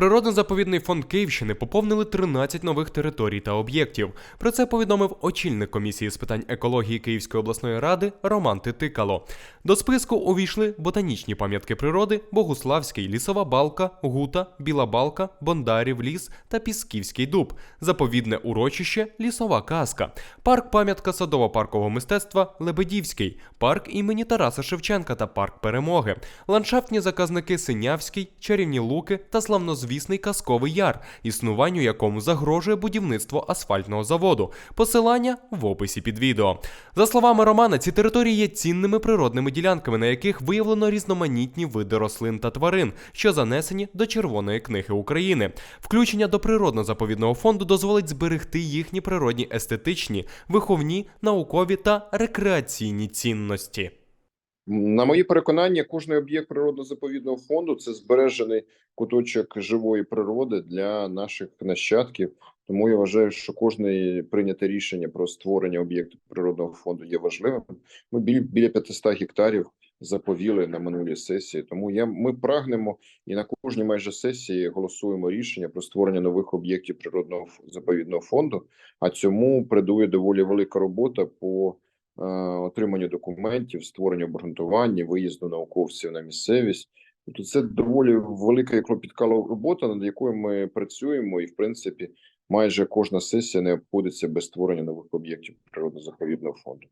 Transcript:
Природно-заповідний фонд Київщини поповнили 13 нових територій та об'єктів. Про це повідомив очільник комісії з питань екології Київської обласної ради Роман Титикало. До списку увійшли ботанічні пам'ятки природи, Богуславський, Лісова балка, Гута, Біла балка, Бондарів ліс та Пісківський дуб, заповідне урочище, Лісова казка, парк пам'ятка садово-паркового мистецтва Лебедівський, парк імені Тараса Шевченка та парк перемоги, ландшафтні заказники Синявський, Чарівні Луки та славнозвісний Казковий Яр, існуванню якому загрожує будівництво асфальтного заводу. Посилання в описі під відео. За словами Романа, ці території є цінними природними ділянками, на яких виявлено різноманітні види рослин та тварин, що занесені до Червоної книги України. Включення до природно-заповідного фонду дозволить зберегти їхні природні естетичні, виховні, наукові та рекреаційні цінності. На мої переконання, кожний об'єкт природно-заповідного фонду це збережений куточок живої природи для наших нащадків. Тому я вважаю, що кожне прийняте рішення про створення об'єкту природного фонду є важливим. Ми біль, біля 500 гектарів заповіли на минулій сесії. Тому я ми прагнемо і на кожній майже сесії голосуємо рішення про створення нових об'єктів природного заповідного фонду. А цьому придує доволі велика робота по отриманню документів, створенню обґрунтування, виїзду науковців на місцевість. Тобто це доволі велика і клопітка робота, над якою ми працюємо, і в принципі майже кожна сесія не обходиться без створення нових об'єктів природно-заповідного фонду.